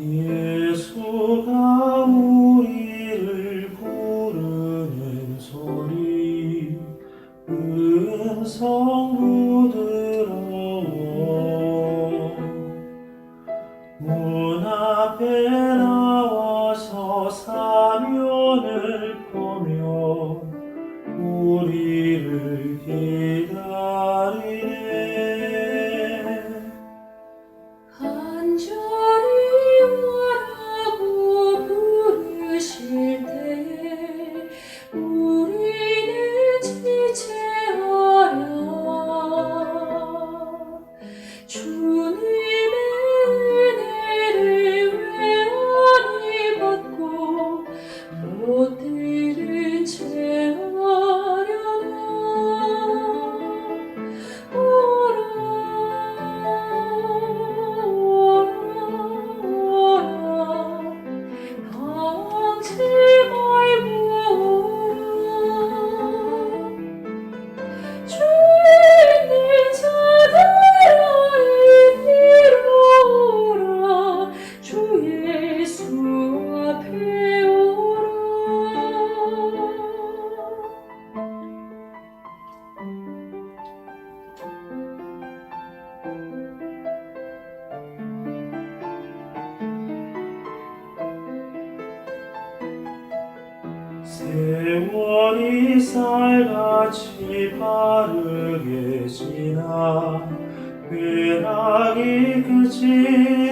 예수가 우리를 부르는 소리 음성 부드러워. 문 앞에 나와서 사면을 보며 우리를 기다 주님의 은혜를 외원히 받고 못들 세월이 쌀같이 빠르게 지나 쾌락이 그치